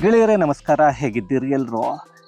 ಗೆಳೆಯರೇ, ನಮಸ್ಕಾರ. ಹೇಗಿದ್ದೀರಿ ಎಲ್ಲರೂ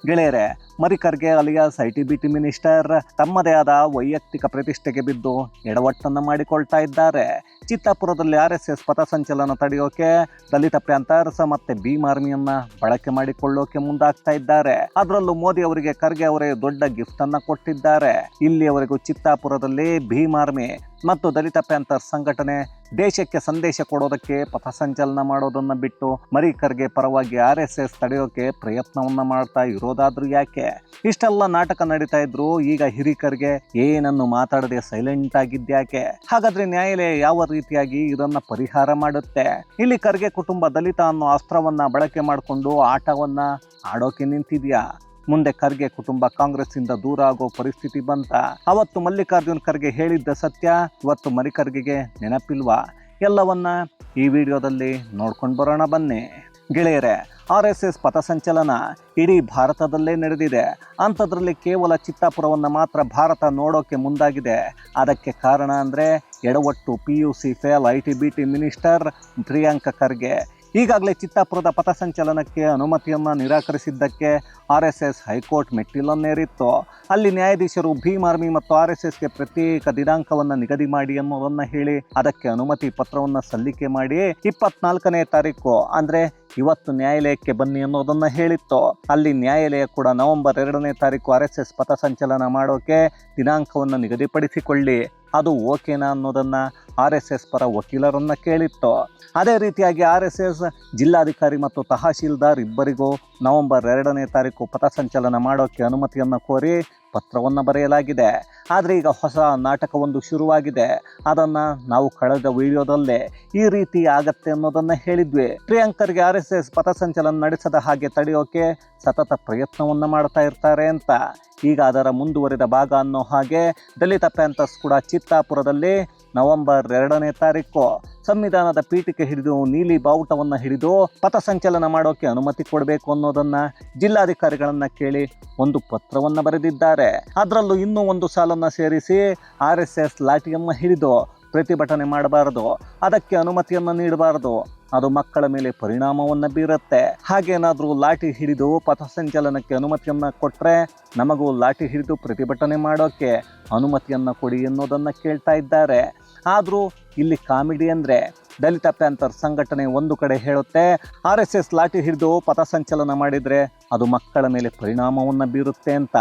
ಗೆಳೆಯರೇ, Marikharge alias I T B T minister ತಮ್ಮದೇ ಆದ ವೈಯಕ್ತಿಕ ಪ್ರತಿಷ್ಠೆಗೆ ಬಿದ್ದು ಎಡವಟ್ಟನ್ನು ಮಾಡಿಕೊಳ್ತಾ ಇದ್ದಾರೆ. ಚಿತ್ತಾಪುರದಲ್ಲಿ ಆರ್ ಎಸ್ ಎಸ್ ಪಥಸಂಚಲನ ತಡೆಯೋಕೆ ದಲಿತ ಪ್ಯಾಂಥರ್ಸ್ ಮತ್ತೆ ಭೀಮ್ ಆರ್ಮಿಯನ್ನ ಬಳಕೆ ಮಾಡಿಕೊಳ್ಳೋಕೆ ಮುಂದಾಗ್ತಾ ಇದ್ದಾರೆ. ಅದರಲ್ಲೂ ಮೋದಿ ಅವರಿಗೆ ಖರ್ಗೆ ಅವರೇ ದೊಡ್ಡ ಗಿಫ್ಟ್ ಅನ್ನ ಕೊಟ್ಟಿದ್ದಾರೆ. ಇಲ್ಲಿಯವರೆಗೂ ಚಿತ್ತಾಪುರದಲ್ಲಿ ಭೀಮ್ ಆರ್ಮಿ ಮತ್ತು ದಲಿತ ಪ್ಯಾಂಥರ್ಸ್ ಸಂಘಟನೆ ದೇಶಕ್ಕೆ ಸಂದೇಶ ಕೊಡೋದಕ್ಕೆ ಪಥಸಂಚಲನ ಮಾಡೋದನ್ನ ಬಿಟ್ಟು ಮರಿಕರ್ಗೆ ಪರವಾಗಿ ಆರ್ ಎಸ್ ಎಸ್ ತಡೆಯೋಕೆ ಪ್ರಯತ್ನವನ್ನ ಮಾಡ್ತಾ ಇರೋದಾದ್ರೂ ಯಾಕೆ? ಇಷ್ಟೆಲ್ಲ ನಾಟಕ ನಡೀತಾ ಇದ್ರು ಈಗ ಹಿರಿಕರ್ಗೆ ಏನನ್ನು ಮಾತಾಡದೆ ಸೈಲೆಂಟ್ ಆಗಿದ್ಯಾಕೆ ಹಾಗಾದ್ರೆ ನ್ಯಾಯಾಲಯ ಯಾವ ರೀತಿಯಾಗಿ ಇದನ್ನ ಪರಿಹಾರ ಮಾಡುತ್ತೆ? ಇಲ್ಲಿ ಖರ್ಗೆ ಕುಟುಂಬ ದಲಿತ ಅನ್ನೋ ಅಸ್ತ್ರವನ್ನ ಬಳಕೆ ಮಾಡಿಕೊಂಡು ಆಟವನ್ನ ಆಡೋಕೆ ನಿಂತಿದ್ಯಾ? ಮುಂದೆ ಖರ್ಗೆ ಕುಟುಂಬ ಕಾಂಗ್ರೆಸ್ ಇಂದ ದೂರ ಆಗೋ ಪರಿಸ್ಥಿತಿ ಬಂತ. ಅವತ್ತು ಮಲ್ಲಿಕಾರ್ಜುನ್ ಖರ್ಗೆ ಹೇಳಿದ್ದ ಸತ್ಯ ಇವತ್ತು ಮರಿಕರ್ಗೆಗೆ ನೆನಪಿಲ್ವಾ? ಎಲ್ಲವನ್ನ ಈ ವಿಡಿಯೋದಲ್ಲಿ ನೋಡ್ಕೊಂಡು ಬರೋಣ ಬನ್ನಿ. ಗೆಳೆಯರೆ, ಆರ್ ಎಸ್ ಎಸ್ ಪಥಸಂಚಲನ ಇಡೀ ಭಾರತದಲ್ಲೇ ನಡೆದಿದೆ. ಅಂಥದ್ರಲ್ಲಿ ಕೇವಲ ಚಿತ್ತಾಪುರವನ್ನು ಮಾತ್ರ ಭಾರತ ನೋಡೋಕೆ ಮುಂದಾಗಿದೆ. ಅದಕ್ಕೆ ಕಾರಣ ಅಂದರೆ ಎಡವಟ್ಟು P U C fail I T B T minister Priyanka Kharge. ಈಗಾಗಲೇ ಚಿತ್ತಾಪುರದ ಪಥಸಂಚಲನಕ್ಕೆ ಅನುಮತಿಯನ್ನು ನಿರಾಕರಿಸಿದ್ದಕ್ಕೆ R S S high court ಮೆಟ್ಟಿಲನ್ನೇರಿತ್ತು. ಅಲ್ಲಿ ನ್ಯಾಯಾಧೀಶರು ಭೀಮ್ ಆರ್ಮಿ ಮತ್ತು ಆರ್ ಎಸ್ ಎಸ್ಗೆ ಪ್ರತ್ಯೇಕ ದಿನಾಂಕವನ್ನು ನಿಗದಿ ಮಾಡಿ ಎನ್ನುವುದನ್ನು ಹೇಳಿ ಅದಕ್ಕೆ ಅನುಮತಿ ಪತ್ರವನ್ನು ಸಲ್ಲಿಕೆ ಮಾಡಿ ಇಪ್ಪತ್ನಾಲ್ಕನೇ ತಾರೀಕು. ಅಂದ್ರೆ ಇವತ್ತು ನ್ಯಾಯಾಲಯಕ್ಕೆ ಬನ್ನಿ ಅನ್ನೋದನ್ನ ಹೇಳಿತ್ತು. ಅಲ್ಲಿ ನ್ಯಾಯಾಲಯ ಕೂಡ ನವೆಂಬರ್ ಎರಡನೇ ತಾರೀಕು ಆರ್ ಎಸ್ ಎಸ್ ಪಥಸಂಚಲನ ಮಾಡೋಕೆ ದಿನಾಂಕವನ್ನು ನಿಗದಿಪಡಿಸಿಕೊಳ್ಳಿ. ಅದು ಓಕೆನಾ ಅನ್ನೋದನ್ನ ಆರ್ ಎಸ್ ಎಸ್ ಪರ ವಕೀಲರನ್ನ ಕೇಳಿತ್ತು. ಅದೇ ರೀತಿಯಾಗಿ ಆರ್ ಎಸ್ ಎಸ್ ಜಿಲ್ಲಾಧಿಕಾರಿ ಮತ್ತು ತಹಶೀಲ್ದಾರ್ ಇಬ್ಬರಿಗೂ ನವೆಂಬರ್ ಎರಡನೇ ತಾರೀಕು ಪಥಸಂಚಲನ ಮಾಡೋಕ್ಕೆ ಅನುಮತಿಯನ್ನು ಕೋರಿ ಪತ್ರವನ್ನು ಬರೆಯಲಾಗಿದೆ. ಆದರೆ ಈಗ ಹೊಸ ನಾಟಕವೊಂದು ಶುರುವಾಗಿದೆ. ಅದನ್ನು ನಾವು ಕಳೆದ ವಿಡಿಯೋದಲ್ಲೇ ಈ ರೀತಿ ಆಗತ್ತೆ ಅನ್ನೋದನ್ನು ಹೇಳಿದ್ವಿ. ಪ್ರಿಯಾಂಕರ್ಗೆ ಆರ್ ಎಸ್ ಎಸ್ ಪಥಸಂಚಲನ ನಡೆಸದ ಹಾಗೆ ತಡೆಯೋಕೆ ಸತತ ಪ್ರಯತ್ನವನ್ನು ಮಾಡ್ತಾ ಇರ್ತಾರೆ ಅಂತ. ಈಗ ಅದರ ಮುಂದುವರಿದ ಭಾಗ ಅನ್ನೋ ಹಾಗೆ ದಲಿತ ಪ್ಯಾಂಥರ್ಸ್ ಕೂಡ ಚಿತ್ತಾಪುರದಲ್ಲಿ ನವೆಂಬರ್ ಎರಡನೇ ತಾರೀಕು. ಸಂವಿಧಾನದ ಪೀಠಿಕೆ ಹಿಡಿದು ನೀಲಿ ಬಾವುಟವನ್ನು ಹಿಡಿದು ಪಥಸಂಚಲನ ಮಾಡೋಕೆ ಅನುಮತಿ ಕೊಡಬೇಕು ಅನ್ನೋದನ್ನ ಜಿಲ್ಲಾಧಿಕಾರಿಗಳನ್ನು ಕೇಳಿ ಒಂದು ಪತ್ರವನ್ನು ಬರೆದಿದ್ದಾರೆ. ಅದರಲ್ಲೂ ಇನ್ನೂ ಒಂದು ಸಾಲನ್ನು ಸೇರಿಸಿ ಆರ್ ಎಸ್ ಎಸ್ ಲಾಠಿಯನ್ನು ಹಿಡಿದು ಪ್ರತಿಭಟನೆ ಮಾಡಬಾರದು. ಅದಕ್ಕೆ ಅನುಮತಿಯನ್ನು ನೀಡಬಾರದು. ಅದು ಮಕ್ಕಳ ಮೇಲೆ ಪರಿಣಾಮವನ್ನು ಬೀರುತ್ತೆ. ಹಾಗೇನಾದರೂ ಲಾಠಿ ಹಿಡಿದು ಪಥಸಂಚಲನಕ್ಕೆ ಅನುಮತಿಯನ್ನು ಕೊಟ್ಟರೆ ನಮಗೂ ಲಾಠಿ ಹಿಡಿದು ಪ್ರತಿಭಟನೆ ಮಾಡೋಕ್ಕೆ ಅನುಮತಿಯನ್ನು ಕೊಡಿ ಎನ್ನುವುದನ್ನು ಕೇಳ್ತಾ ಇದ್ದಾರೆ. ಆದರೂ ಇಲ್ಲಿ ಕಾಮಿಡಿ ಅಂದರೆ ದಲಿತ ಪ್ಯಾಂಥರ್ ಸಂಘಟನೆ ಒಂದು ಕಡೆ ಹೇಳುತ್ತೆ, ಆರ್ ಎಸ್ ಎಸ್ ಲಾಠಿ ಹಿಡಿದು ಪಥಸಂಚಲನ ಮಾಡಿದರೆ ಅದು ಮಕ್ಕಳ ಮೇಲೆ ಪರಿಣಾಮವನ್ನು ಬೀರುತ್ತೆ ಅಂತ.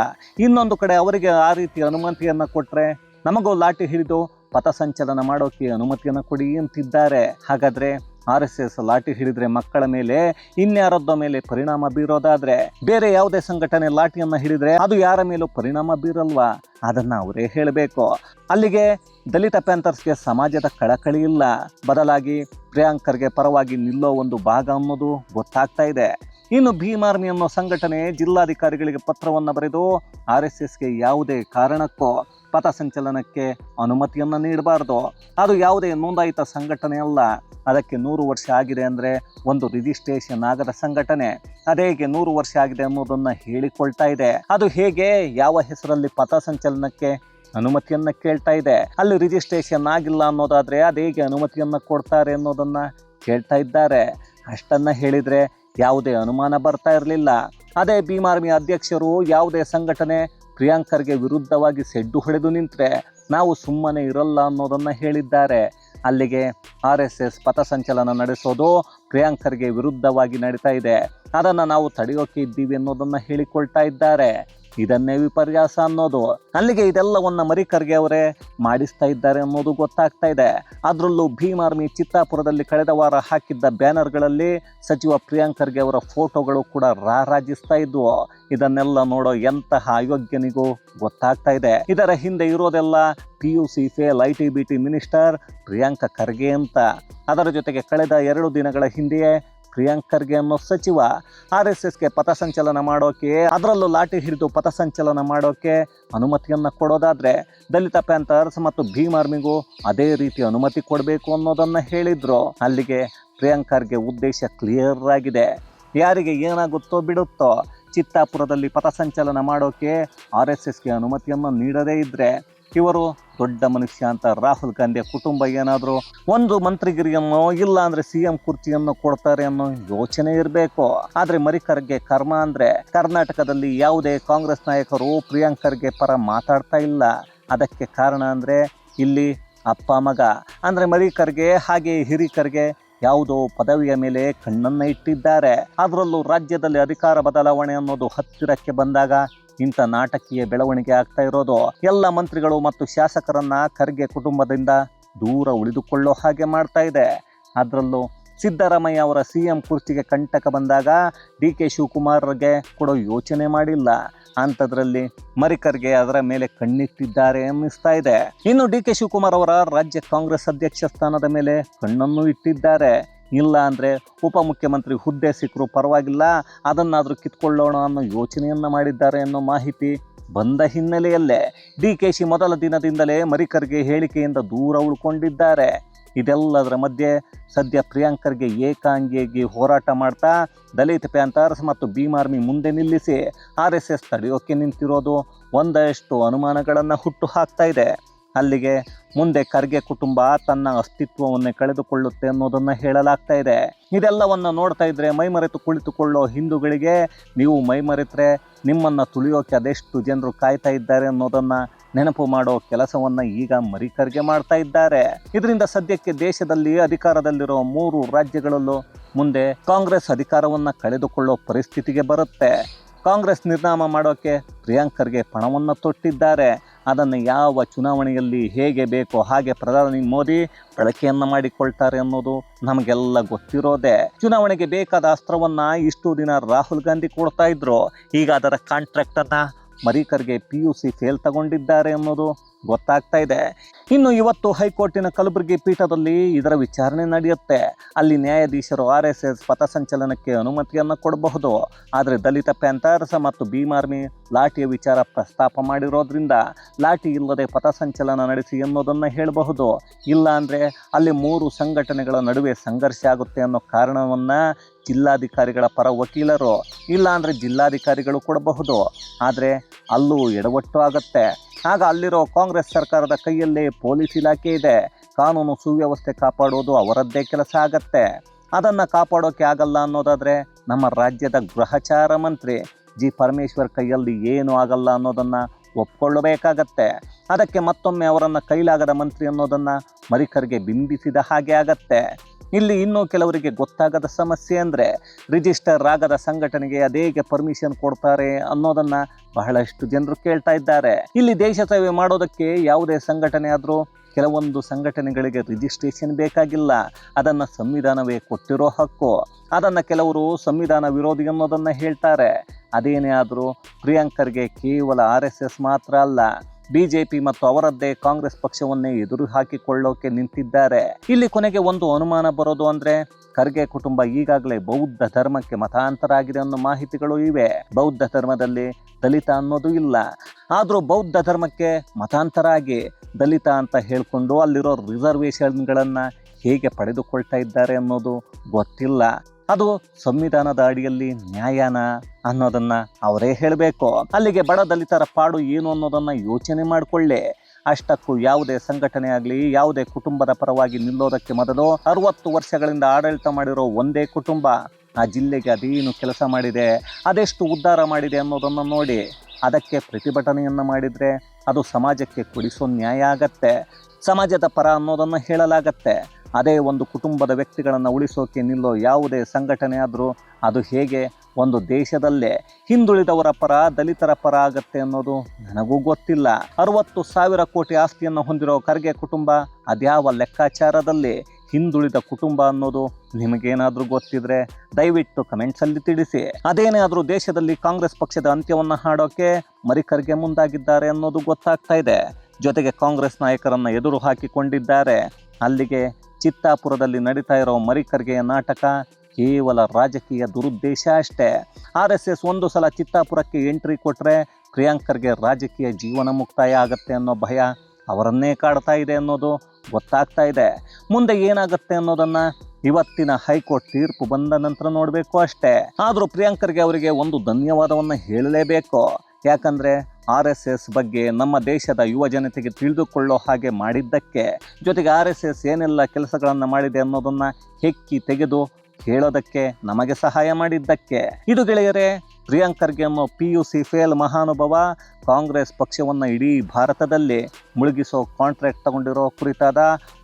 ಇನ್ನೊಂದು ಕಡೆ ಅವರಿಗೆ ಆ ರೀತಿ ಅನುಮತಿಯನ್ನು ಕೊಟ್ಟರೆ ನಮಗೂ ಲಾಠಿ ಹಿಡಿದು ಪಥಸಂಚಲನ ಮಾಡೋಕೆ ಅನುಮತಿಯನ್ನು ಕೊಡಿ ಅಂತಿದ್ದಾರೆ. ಹಾಗಾದರೆ ಆರ್ ಎಸ್ ಎಸ್ ಲಾಠಿ ಹಿಡಿದ್ರೆ ಮಕ್ಕಳ ಮೇಲೆ, ಇನ್ಯಾರದ್ದ ಮೇಲೆ ಪರಿಣಾಮ ಬೀರೋದಾದ್ರೆ, ಬೇರೆ ಯಾವುದೇ ಸಂಘಟನೆ ಲಾಠಿಯನ್ನ ಹಿಡಿದ್ರೆ ಅದು ಯಾರ ಮೇಲೂ ಪರಿಣಾಮ ಬೀರಲ್ವಾ? ಅದನ್ನ ಅವರೇ ಹೇಳಬೇಕು. ಅಲ್ಲಿಗೆ ದಲಿತ ಪ್ಯಾಂಥರ್ಸ್ಗೆ ಸಮಾಜದ ಕಳಕಳಿ ಇಲ್ಲ. ಬದಲಾಗಿ ಪ್ರಿಯಾಂಕರ್ಗೆ ಪರವಾಗಿ ನಿಲ್ಲೋ ಒಂದು ಭಾಗ ಅನ್ನೋದು ಗೊತ್ತಾಗ್ತಾ ಇದೆ. ಇನ್ನು ಭೀಮ್ ಆರ್ಮಿ ಅನ್ನೋ ಸಂಘಟನೆ ಜಿಲ್ಲಾಧಿಕಾರಿಗಳಿಗೆ ಪತ್ರವನ್ನು ಬರೆದು ಆರ್ ಎಸ್ ಎಸ್ಗೆ ಯಾವುದೇ ಕಾರಣಕ್ಕೂ ಪಥಸಂಚಲನಕ್ಕೆ ಅನುಮತಿಯನ್ನು ನೀಡಬಾರ್ದು. ಅದು ಯಾವುದೇ ನೋಂದಾಯಿತ ಸಂಘಟನೆ ಅಲ್ಲ. ಅದಕ್ಕೆ ನೂರು ವರ್ಷ ಆಗಿದೆ ಅಂದರೆ ಒಂದು ರಿಜಿಸ್ಟ್ರೇಷನ್ ಆಗದ ಸಂಘಟನೆ. ಅದೇಗೆ ನೂರು ವರ್ಷ ಆಗಿದೆ ಅನ್ನೋದನ್ನು ಹೇಳಿಕೊಳ್ತಾ ಇದೆ. ಅದು ಹೇಗೆ? ಯಾವ ಹೆಸರಲ್ಲಿ ಪಥಸಂಚಲನಕ್ಕೆ ಅನುಮತಿಯನ್ನ ಕೇಳ್ತಾ ಇದೆ? ಅಲ್ಲಿ ರಿಜಿಸ್ಟ್ರೇಷನ್ ಆಗಿಲ್ಲ ಅನ್ನೋದಾದ್ರೆ ಹೇಗೆ ಅನುಮತಿಯನ್ನ ಕೊಡ್ತಾರೆ ಅನ್ನೋದನ್ನ ಕೇಳ್ತಾ ಇದ್ದಾರೆ. ಅಷ್ಟನ್ನ ಹೇಳಿದ್ರೆ ಯಾವುದೇ ಅನುಮಾನ ಬರ್ತಾ ಇರಲಿಲ್ಲ. ಅದೇ ಭೀಮಾರ್ಮಿ ಅಧ್ಯಕ್ಷರು ಯಾವುದೇ ಸಂಘಟನೆ ಪ್ರಿಯಾಂಕರ್ಗೆ ವಿರುದ್ಧವಾಗಿ ಸೆಡ್ಡು ಹೊಡೆದು ನಿಂತರೆ ನಾವು ಸುಮ್ಮನೆ ಇರಲ್ಲ ಅನ್ನೋದನ್ನು ಹೇಳಿದ್ದಾರೆ. ಅಲ್ಲಿಗೆ ಆರ್ ಎಸ್ ಎಸ್ ಪಥಸಂಚಲನ ನಡೆಸೋದು ಪ್ರಿಯಾಂಕರ್ಗೆ ವಿರುದ್ಧವಾಗಿ ನಡೀತಾ ಇದೆ. ಅದನ್ನು ನಾವು ತಡೆಯೋಕೆ ಇದ್ದೀವಿ ಅನ್ನೋದನ್ನು ಹೇಳಿಕೊಳ್ತಾ ಇದ್ದಾರೆ. ಇದನ್ನೇ ವಿಪರ್ಯಾಸ ಅನ್ನೋದು. ಅಲ್ಲಿಗೆ ಇದೆಲ್ಲವನ್ನ ಮರಿಕರ್ಗೆ ಅವರೇ ಮಾಡಿಸ್ತಾ ಇದ್ದಾರೆ ಅನ್ನೋದು ಗೊತ್ತಾಗ್ತಾ ಇದೆ. ಅದರಲ್ಲೂ ಭೀಮ್ ಆರ್ಮಿ ಚಿತ್ತಾಪುರದಲ್ಲಿ ಕಳೆದ ವಾರ ಹಾಕಿದ್ದ ಬ್ಯಾನರ್ಗಳಲ್ಲಿ ಸಚಿವ ಪ್ರಿಯಾಂಕರ್ಗೆ ಅವರ ಫೋಟೋಗಳು ಕೂಡ ರಾರಾಜಿಸ್ತಾ ಇದ್ವು. ಇದನ್ನೆಲ್ಲ ನೋಡೋ ಎಂತಹ ಅಯೋಗ್ಯನಿಗೂ ಗೊತ್ತಾಗ್ತಾ ಇದೆ. ಇದರ ಹಿಂದೆ ಇರೋದೆಲ್ಲ P U C fail, I T B T minister Priyanka Kharge ಅಂತ. ಅದರ ಜೊತೆಗೆ ಕಳೆದ ಎರಡು ದಿನಗಳ ಹಿಂದೆಯೇ ಪ್ರಿಯಾಂಕ್ ಖರ್ಗೆ ಅನ್ನೋ ಸಚಿವ ಆರ್ ಎಸ್ ಎಸ್ಗೆ ಪಥಸಂಚಲನ ಮಾಡೋಕೆ, ಅದರಲ್ಲೂ ಲಾಠಿ ಹಿಡಿದು ಪಥಸಂಚಲನ ಮಾಡೋಕೆ ಅನುಮತಿಯನ್ನು ಕೊಡೋದಾದರೆ ದಲಿತ ಪ್ಯಾಂಥರ್ಸ್ ಮತ್ತು ಭೀಮ್ ಆರ್ಮಿಗೂ ಅದೇ ರೀತಿ ಅನುಮತಿ ಕೊಡಬೇಕು ಅನ್ನೋದನ್ನು ಹೇಳಿದ್ರು. ಅಲ್ಲಿಗೆ ಪ್ರಿಯಾಂಕ್ ಖರ್ಗೆ ಉದ್ದೇಶ ಕ್ಲಿಯರ್ ಆಗಿದೆ. ಯಾರಿಗೆ ಏನಾಗುತ್ತೋ ಬಿಡುತ್ತೋ, ಚಿತ್ತಾಪುರದಲ್ಲಿ ಪಥಸಂಚಲನ ಮಾಡೋಕೆ ಆರ್ ಎಸ್ ಎಸ್ಗೆ ಅನುಮತಿಯನ್ನು ನೀಡದೇ ಇದ್ರೆ ಇವರು ದೊಡ್ಡ ಮನುಷ್ಯ ಅಂತ ರಾಹುಲ್ ಗಾಂಧಿ ಕುಟುಂಬ ಏನಾದರೂ ಒಂದು ಮಂತ್ರಿಗಿರಿಯನ್ನು ಇಲ್ಲ ಅಂದರೆ ಸಿ ಎಂ ಕುರ್ಚಿಯನ್ನು ಕೊಡ್ತಾರೆ ಅನ್ನೋ ಯೋಚನೆ ಇರಬೇಕು. ಆದರೆ ಮರಿಕರ್ಗೆ ಕರ್ಮ ಅಂದರೆ ಕರ್ನಾಟಕದಲ್ಲಿ ಯಾವುದೇ ಕಾಂಗ್ರೆಸ್ ನಾಯಕರು ಪ್ರಿಯಾಂಕರ್ಗೆ ಪರ ಮಾತಾಡ್ತಾ ಇಲ್ಲ. ಅದಕ್ಕೆ ಕಾರಣ ಅಂದರೆ ಇಲ್ಲಿ ಅಪ್ಪ ಮಗ. ಅಂದರೆ ಮರಿಕರ್ಗೆ ಹಾಗೆ ಹಿರಿಕರ್ಗೆ ಯಾವುದೋ ಪದವಿಯ ಮೇಲೆ ಕಣ್ಣನ್ನು ಇಟ್ಟಿದ್ದಾರೆ. ಅದರಲ್ಲೂ ರಾಜ್ಯದಲ್ಲಿ ಅಧಿಕಾರ ಬದಲಾವಣೆ ಅನ್ನೋದು ಹತ್ತಿರಕ್ಕೆ ಬಂದಾಗ ಇಂಥ ನಾಟಕೀಯ ಬೆಳವಣಿಗೆ ಆಗ್ತಾ ಇರೋದು ಎಲ್ಲ ಮಂತ್ರಿಗಳು ಮತ್ತು ಶಾಸಕರನ್ನ ಖರ್ಗೆ ಕುಟುಂಬದಿಂದ ದೂರ ಉಳಿದುಕೊಳ್ಳೋ ಹಾಗೆ ಮಾಡ್ತಾ ಇದೆ. ಅದರಲ್ಲೂ ಸಿದ್ದರಾಮಯ್ಯ ಅವರ ಸಿ ಎಂ ಕುರ್ಚಿಗೆ ಕಂಟಕ ಬಂದಾಗ ಡಿ ಕೆ ಶಿವಕುಮಾರ್ಗೆ ಕೊಡೋ ಯೋಚನೆ ಮಾಡಿಲ್ಲ. ಅಂಥದ್ರಲ್ಲಿ ಮರಿಕರ್ಗೆ ಅದರ ಮೇಲೆ ಕಣ್ಣಿಟ್ಟಿದ್ದಾರೆ ಅನ್ನಿಸ್ತಾ ಇದೆ. ಇನ್ನು ಡಿ ಕೆ ಶಿವಕುಮಾರ್ ಅವರ ರಾಜ್ಯ ಕಾಂಗ್ರೆಸ್ ಅಧ್ಯಕ್ಷ ಸ್ಥಾನದ ಮೇಲೆ ಕಣ್ಣನ್ನು ಇಟ್ಟಿದ್ದಾರೆ. ಇಲ್ಲ ಅಂದರೆ ಉಪಮುಖ್ಯಮಂತ್ರಿ ಹುದ್ದೆ ಸಿಕ್ಕರು ಪರವಾಗಿಲ್ಲ, ಅದನ್ನಾದರೂ ಕಿತ್ಕೊಳ್ಳೋಣ ಅನ್ನೋ ಯೋಚನೆಯನ್ನು ಮಾಡಿದ್ದಾರೆ ಅನ್ನೋ ಮಾಹಿತಿ ಬಂದ ಹಿನ್ನೆಲೆಯಲ್ಲೇ ಡಿ ಕೆ ಶಿ ಮೊದಲ ದಿನದಿಂದಲೇ ಮರಿಕರ್ಗೆ ಹೇಳಿಕೆಯಿಂದ ದೂರ ಉಳ್ಕೊಂಡಿದ್ದಾರೆ. ಇದೆಲ್ಲದರ ಮಧ್ಯೆ ಸದ್ಯ ಪ್ರಿಯಾಂಕರ್ಗೆ ಏಕಾಂಗಿಯಾಗಿ ಹೋರಾಟ ಮಾಡ್ತಾ ದಲಿತ ಪ್ಯಾಂಥರ್ಸ್ ಮತ್ತು ಭೀಮಾರ್ಮಿ ಮುಂದೆ ನಿಲ್ಲಿಸಿ ಆರ್ ಎಸ್ ಎಸ್ ತಡೆಯೋಕ್ಕೆ ನಿಂತಿರೋದು ಒಂದಷ್ಟು ಅನುಮಾನಗಳನ್ನು ಹುಟ್ಟು ಹಾಕ್ತಾ ಇದೆ. ಅಲ್ಲಿಗೆ ಮುಂದೆ ಖರ್ಗೆ ಕುಟುಂಬ ತನ್ನ ಅಸ್ತಿತ್ವವನ್ನೇ ಕಳೆದುಕೊಳ್ಳುತ್ತೆ ಅನ್ನೋದನ್ನ ಹೇಳಲಾಗ್ತಾ ಇದೆ. ಇದೆಲ್ಲವನ್ನ ನೋಡ್ತಾ ಇದ್ರೆ ಮೈಮರೆತು ಕುಳಿತುಕೊಳ್ಳೋ ಹಿಂದೂಗಳಿಗೆ ನೀವು ಮೈಮರೆತ್ರೆ ನಿಮ್ಮನ್ನ ತುಳಿಯೋಕೆ ಅದೆಷ್ಟು ಜನರು ಕಾಯ್ತಾ ಇದ್ದಾರೆ ಅನ್ನೋದನ್ನ ನೆನಪು ಮಾಡೋ ಕೆಲಸವನ್ನ ಈಗ ಮರಿಕರ್ಗೆ ಮಾಡ್ತಾ ಇದ್ದಾರೆ. ಇದರಿಂದ ಸದ್ಯಕ್ಕೆ ದೇಶದಲ್ಲಿ ಅಧಿಕಾರದಲ್ಲಿರೋ ಮೂರು ರಾಜ್ಯಗಳಲ್ಲೂ ಮುಂದೆ ಕಾಂಗ್ರೆಸ್ ಅಧಿಕಾರವನ್ನ ಕಳೆದುಕೊಳ್ಳೋ ಪರಿಸ್ಥಿತಿಗೆ ಬರುತ್ತೆ. ಕಾಂಗ್ರೆಸ್ ನಿರ್ನಾಮ ಮಾಡೋಕೆ ಪ್ರಿಯಾಂಕರ್ಗೆ ಪಣವನ್ನು ತೊಟ್ಟಿದ್ದಾರೆ. ಅದನ್ನು ಯಾವ ಚುನಾವಣೆಯಲ್ಲಿ ಹೇಗೆ ಬೇಕೋ ಹಾಗೆ ಪ್ರಧಾನಿ ಮೋದಿ ಬಳಕೆಯನ್ನು ಮಾಡಿಕೊಳ್ತಾರೆ ಅನ್ನೋದು ನಮಗೆಲ್ಲ ಗೊತ್ತಿರೋದೆ. ಚುನಾವಣೆಗೆ ಬೇಕಾದ ಅಸ್ತ್ರವನ್ನು ಇಷ್ಟು ದಿನ ರಾಹುಲ್ ಗಾಂಧಿ ಕೊಡ್ತಾ ಇದ್ರು. ಈಗ ಅದರ ಕಾಂಟ್ರಾಕ್ಟನ್ನು Marikharge P U C fail ತಗೊಂಡಿದ್ದಾರೆ ಅನ್ನೋದು ಗೊತ್ತಾಗ್ತಾ ಇದೆ. ಇನ್ನು ಇವತ್ತು ಹೈಕೋರ್ಟಿನ ಕಲಬುರಗಿ ಪೀಠದಲ್ಲಿ ಇದರ ವಿಚಾರಣೆ ನಡೆಯುತ್ತೆ. ಅಲ್ಲಿ ನ್ಯಾಯಾಧೀಶರು ಆರ್ ಎಸ್ ಎಸ್ ಪಥಸಂಚಲನಕ್ಕೆ ಅನುಮತಿಯನ್ನು ಕೊಡಬಹುದು. ಆದರೆ ದಲಿತ ಪ್ಯಾಂಥರ್ಸ್ ಮತ್ತು ಭೀಮಾರ್ಮಿ ಲಾಠಿಯ ವಿಚಾರ ಪ್ರಸ್ತಾಪ ಮಾಡಿರೋದ್ರಿಂದ ಲಾಠಿ ಇಲ್ಲದೆ ಪಥಸಂಚಲನ ನಡೆಸಿ ಎನ್ನುವುದನ್ನು ಹೇಳಬಹುದು. ಇಲ್ಲ ಅಂದರೆ ಅಲ್ಲಿ ಮೂರು ಸಂಘಟನೆಗಳ ನಡುವೆ ಸಂಘರ್ಷ ಆಗುತ್ತೆ ಅನ್ನೋ ಕಾರಣವನ್ನು ಜಿಲ್ಲಾಧಿಕಾರಿಗಳ ಪರ ವಕೀಲರು ಇಲ್ಲಾಂದರೆ ಜಿಲ್ಲಾಧಿಕಾರಿಗಳು ಕೊಡಬಹುದು. ಆದರೆ ಅಲ್ಲೂ ಎಡವಟ್ಟು ಆಗುತ್ತೆ. ಆಗ ಅಲ್ಲಿರೋ ಕಾಂಗ್ರೆಸ್ ಸರ್ಕಾರದ ಕೈಯಲ್ಲಿ ಪೊಲೀಸ್ ಇಲಾಖೆ ಇದೆ. ಕಾನೂನು ಸುವ್ಯವಸ್ಥೆ ಕಾಪಾಡೋದು ಅವರದ್ದೇ ಕೆಲಸ ಆಗತ್ತೆ. ಅದನ್ನು ಕಾಪಾಡೋಕೆ ಆಗಲ್ಲ ಅನ್ನೋದಾದರೆ ನಮ್ಮ ರಾಜ್ಯದ ಗೃಹಚಾರ ಮಂತ್ರಿ ಜಿ ಪರಮೇಶ್ವರ್ ಕೈಯಲ್ಲಿ ಏನು ಆಗಲ್ಲ ಅನ್ನೋದನ್ನು ಒಪ್ಕೊಳ್ಳಬೇಕಾಗತ್ತೆ. ಅದಕ್ಕೆ ಮತ್ತೊಮ್ಮೆ ಅವರನ್ನು ಕೈಲಾಗದ ಮಂತ್ರಿ ಅನ್ನೋದನ್ನು ಮರಿಕರ್ಗೆ ಬಿಂಬಿಸಿದ ಹಾಗೆ ಆಗತ್ತೆ. ಇಲ್ಲಿ ಇನ್ನೂ ಕೆಲವರಿಗೆ ಗೊತ್ತಾಗದ ಸಮಸ್ಯೆ ಅಂದರೆ ರಿಜಿಸ್ಟರ್ ಆಗದ ಸಂಘಟನೆಗೆ ಅದೇಗೆ ಪರ್ಮಿಷನ್ ಕೊಡ್ತಾರೆ ಅನ್ನೋದನ್ನ ಬಹಳಷ್ಟು ಜನರು ಕೇಳ್ತಾ ಇದ್ದಾರೆ. ಇಲ್ಲಿ ದೇಶ ಸೇವೆ ಮಾಡೋದಕ್ಕೆ ಯಾವುದೇ ಸಂಘಟನೆ ಆದರೂ ಕೆಲವೊಂದು ಸಂಘಟನೆಗಳಿಗೆ ರಿಜಿಸ್ಟ್ರೇಷನ್ ಬೇಕಾಗಿಲ್ಲ. ಅದನ್ನು ಸಂವಿಧಾನವೇ ಕೊಟ್ಟಿರೋ ಹಕ್ಕು. ಅದನ್ನು ಕೆಲವರು ಸಂವಿಧಾನ ವಿರೋಧಿ ಅನ್ನೋದನ್ನು ಹೇಳ್ತಾರೆ. ಅದೇನೇ ಆದರೂ ಪ್ರಿಯಾಂಕರ್ಗೆ ಕೇವಲ ಆರ್ ಎಸ್ ಎಸ್ ಮಾತ್ರ ಅಲ್ಲ. ಬಿಜೆಪಿ ಮತ್ತು ಅವರದ್ದೇ ಕಾಂಗ್ರೆಸ್ ಪಕ್ಷವನ್ನೇ ಎದುರು ಹಾಕಿಕೊಳ್ಳೋಕೆ ನಿಂತಿದ್ದಾರೆ. ಇಲ್ಲಿ ಕೊನೆಗೆ ಒಂದು ಅನುಮಾನ ಬರೋದು ಅಂದ್ರೆ, ಖರ್ಗೆ ಕುಟುಂಬ ಈಗಾಗಲೇ ಬೌದ್ಧ ಧರ್ಮಕ್ಕೆ ಮತಾಂತರ ಆಗಿದೆ ಅನ್ನೋ ಮಾಹಿತಿಗಳು ಇವೆ. ಬೌದ್ಧ ಧರ್ಮದಲ್ಲಿ ದಲಿತ ಅನ್ನೋದು ಇಲ್ಲ. ಆದರೂ ಬೌದ್ಧ ಧರ್ಮಕ್ಕೆ ಮತಾಂತರ ಆಗಿ ದಲಿತ ಅಂತ ಹೇಳಿಕೊಂಡು ಅಲ್ಲಿರೋ ರಿಸರ್ವೇಷನ್ಗಳನ್ನು ಹೇಗೆ ಪಡೆದುಕೊಳ್ತಾ ಇದ್ದಾರೆ ಅನ್ನೋದು ಗೊತ್ತಿಲ್ಲ. ಅದು ಸಂವಿಧಾನದ ಅಡಿಯಲ್ಲಿ ನ್ಯಾಯನ ಅನ್ನೋದನ್ನ ಅವರೇ ಹೇಳಬೇಕು. ಅಲ್ಲಿಗೆ ಬಡ ದಲಿತರ ಪಾಡು ಏನು ಅನ್ನೋದನ್ನ ಯೋಚನೆ ಮಾಡಿಕೊಳ್ಳಿ. ಅಷ್ಟಕ್ಕೂ ಯಾವುದೇ ಸಂಘಟನೆ ಆಗಲಿ, ಯಾವುದೇ ಕುಟುಂಬದ ಪರವಾಗಿ ನಿಲ್ಲೋದಕ್ಕೆ ಮೊದಲು ಅರವತ್ತು ವರ್ಷಗಳಿಂದ ಆಡಳಿತ ಮಾಡಿರೋ ಒಂದೇ ಕುಟುಂಬ ಆ ಜಿಲ್ಲೆಗೆ ಅದೇನು ಕೆಲಸ ಮಾಡಿದೆ, ಅದೆಷ್ಟು ಉದ್ಧಾರ ಮಾಡಿದೆ ಅನ್ನೋದನ್ನು ನೋಡಿ. ಅದಕ್ಕೆ ಪ್ರತಿಭಟನೆಯನ್ನು ಮಾಡಿದರೆ ಅದು ಸಮಾಜಕ್ಕೆ ಕೊಡಿಸೋ ನ್ಯಾಯ ಆಗತ್ತೆ. ಸಮಾಜದ ಪರ ಅನ್ನೋದನ್ನು ಹೇಳಲಾಗತ್ತೆ. ಅದೇ ಒಂದು ಕುಟುಂಬದ ವ್ಯಕ್ತಿಗಳನ್ನು ಉಳಿಸೋಕೆ ನಿಲ್ಲೋ ಯಾವುದೇ ಸಂಘಟನೆ ಆದರೂ ಅದು ಹೇಗೆ ಒಂದು ದೇಶದಲ್ಲೇ ಹಿಂದುಳಿದವರ ಪರ, ದಲಿತರ ಪರ ಆಗತ್ತೆ ಅನ್ನೋದು ನನಗೂ ಗೊತ್ತಿಲ್ಲ. ಅರವತ್ತು ಸಾವಿರ ಕೋಟಿ ಆಸ್ತಿಯನ್ನು ಹೊಂದಿರೋ ಖರ್ಗೆ ಕುಟುಂಬ ಅದ್ಯಾವ ಲೆಕ್ಕಾಚಾರದಲ್ಲಿ ಹಿಂದುಳಿದ ಕುಟುಂಬ ಅನ್ನೋದು ನಿಮಗೇನಾದರೂ ಗೊತ್ತಿದ್ರೆ ದಯವಿಟ್ಟು ಕಮೆಂಟ್ಸಲ್ಲಿ ತಿಳಿಸಿ. ಅದೇನೇ ಆದರೂ ದೇಶದಲ್ಲಿ ಕಾಂಗ್ರೆಸ್ ಪಕ್ಷದ ಅಂತ್ಯವನ್ನು ಹಾಡೋಕೆ ಮರಿಕರ್ಗೆ ಮುಂದಾಗಿದ್ದಾರೆ ಅನ್ನೋದು ಗೊತ್ತಾಗ್ತಾ ಇದೆ. ಜೊತೆಗೆ ಕಾಂಗ್ರೆಸ್ ನಾಯಕರನ್ನ ಎದುರು ಹಾಕಿಕೊಂಡಿದ್ದಾರೆ. ಅಲ್ಲಿಗೆ ಚಿತ್ತಾಪುರದಲ್ಲಿ ನಡೀತಾ ಇರೋ ಮರಿಕರ್ಗೆಯ ನಾಟಕ ಕೇವಲ ರಾಜಕೀಯ ದುರುದ್ದೇಶ ಅಷ್ಟೇ. ಆರ್ ಎಸ್ ಎಸ್ ಒಂದು ಸಲ ಚಿತ್ತಾಪುರಕ್ಕೆ ಎಂಟ್ರಿ ಕೊಟ್ಟರೆ ಪ್ರಿಯಾಂಕರ್ಗೆ ರಾಜಕೀಯ ಜೀವನ ಮುಕ್ತಾಯ ಆಗತ್ತೆ ಅನ್ನೋ ಭಯ ಅವರನ್ನೇ ಕಾಡ್ತಾ ಇದೆ ಅನ್ನೋದು ಗೊತ್ತಾಗ್ತಾ ಇದೆ. ಮುಂದೆ ಏನಾಗುತ್ತೆ ಅನ್ನೋದನ್ನು ಇವತ್ತಿನ ಹೈಕೋರ್ಟ್ ತೀರ್ಪು ಬಂದ ನಂತರ ನೋಡಬೇಕು ಅಷ್ಟೇ. ಆದರೂ ಪ್ರಿಯಾಂಕರ್ಗೆ ಅವರಿಗೆ ಒಂದು ಧನ್ಯವಾದವನ್ನು ಹೇಳಲೇಬೇಕು. ಯಾಕಂದ್ರೆ ಆರ್ ಎಸ್ ಎಸ್ ಬಗ್ಗೆ ನಮ್ಮ ದೇಶದ ಯುವ ಜನತೆಗೆ ತಿಳಿದುಕೊಳ್ಳೋ ಹಾಗೆ ಮಾಡಿದ್ದಕ್ಕೆ. ಜೊತೆಗೆ ಆರ್ ಎಸ್ ಎಸ್ ಏನೆಲ್ಲ ಕೆಲಸಗಳನ್ನು ಮಾಡಿದೆ ಅನ್ನೋದನ್ನು ಹೆಕ್ಕಿ ತೆಗೆದು ಹೇಳೋದಕ್ಕೆ ನಮಗೆ ಸಹಾಯ ಮಾಡಿದ್ದಕ್ಕೆ. ಇದು ಗೆಳೆಯರೇ, ಪ್ರಿಯಾಂಕರ್ಗೆ ಅನ್ನೋ ಪಿ ಯು ಸಿ ಫೇಲ್ ಮಹಾನುಭವ ಕಾಂಗ್ರೆಸ್ ಪಕ್ಷವನ್ನು ಇಡೀ ಭಾರತದಲ್ಲಿ ಮುಳುಗಿಸೋ ಕಾಂಟ್ರಾಕ್ಟ್ ತಗೊಂಡಿರೋ ಕುರಿತಾದ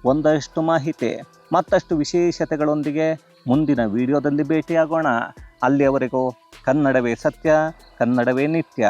ಒಂದಷ್ಟು ಮಾಹಿತಿ. ಮತ್ತಷ್ಟು ವಿಶೇಷತೆಗಳೊಂದಿಗೆ ಮುಂದಿನ ವಿಡಿಯೋದಲ್ಲಿ ಭೇಟಿಯಾಗೋಣ. ಅಲ್ಲಿಯವರೆಗೂ ಕನ್ನಡವೇ ಸತ್ಯ, ಕನ್ನಡವೇ ನಿತ್ಯ.